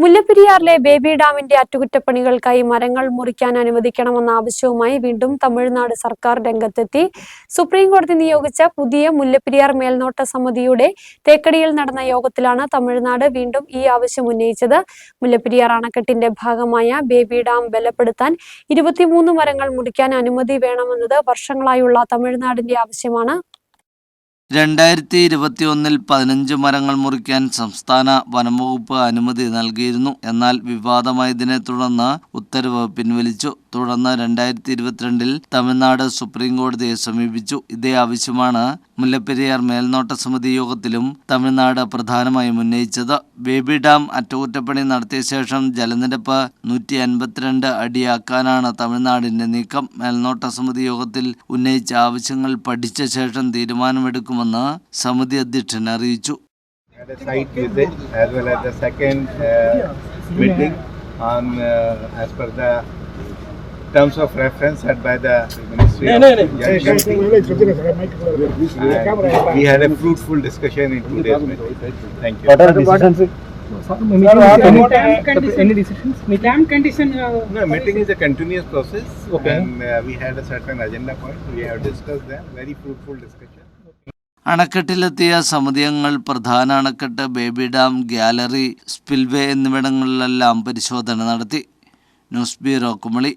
മുല്ലപ്പെരിയാറിലെ baby ഡാമിന്റെ അറ്റകുറ്റപ്പണികൾക്കായി മരങ്ങൾ മുറിക്കാൻ അനുവദിക്കണമെന്ന ആവശ്യവുമായി വീണ്ടും തമിഴ്നാട് സർക്കാർ രംഗത്തെത്തി. സുപ്രീം കോടതി നിയോഗിച്ച പുതിയ മുല്ലപ്പെരിയാർ മേൽനോട്ട സമിതിയുടെ തേക്കടിയിൽ നടന്ന യോഗത്തിലാണ് തമിഴ്നാട് വീണ്ടും ഈ ആവശ്യം ഉന്നയിച്ചത്. മുല്ലപ്പെരിയാർ അണക്കെട്ടിന്റെ ഭാഗമായ ബേബി ഡാം ബലപ്പെടുത്താൻ ഇരുപത്തിമൂന്ന് മരങ്ങൾ മുറിക്കാൻ അനുമതി വേണമെന്നത് വർഷങ്ങളായുള്ള തമിഴ്നാടിന്റെ ആവശ്യമാണ്. രണ്ടായിരത്തി ഇരുപത്തി ഒന്നിൽ പതിനഞ്ച് മരങ്ങൾ മുറിക്കാൻ സംസ്ഥാന വനംവകുപ്പ് അനുമതി നൽകിയിരുന്നു. എന്നാൽ വിവാദമായതിനെ തുടർന്ന് ഉത്തരവ് പിൻവലിച്ചു. തുടർന്ന് രണ്ടായിരത്തി ഇരുപത്തിരണ്ടിൽ തമിഴ്നാട് സുപ്രീം കോടതിയെ സമീപിച്ചു. ഇതേ ആവശ്യമാണ് മുല്ലപ്പെരിയാർ മേൽനോട്ട സമിതി യോഗത്തിലും തമിഴ്നാട് പ്രധാനമായും ഉന്നയിച്ചത്. ബേബി ഡാം അറ്റകുറ്റപ്പണി നടത്തിയ ശേഷം ജലനിരപ്പ് നൂറ്റി അൻപത്തിരണ്ട് അടിയാക്കാനാണ് തമിഴ്നാടിന്റെ നീക്കം. മേൽനോട്ട സമിതി യോഗത്തിൽ ഉന്നയിച്ച ആവശ്യങ്ങൾ പഠിച്ച ശേഷം തീരുമാനമെടുക്കുമെന്ന് സമിതി അധ്യക്ഷൻ അറിയിച്ചു. Uh, on uh, as per the terms of reference set by the Ministry of no, no. And we had a fruitful discussion in two days. Thank you. What are decisions? Any decisions? Meeting condition. uh, No, meeting is a continuous process Okay. and uh, we had a certain agenda point. We have discussed them, very fruitful discussion. അണക്കെട്ടിലെത്തിയ സമിതി അംഗങ്ങൾ പ്രധാന അണക്കെട്ട് baby dam gallery spillway എന്നിവിടങ്ങളിലെല്ലാം പരിശോധന നടത്തി news bureau Kumily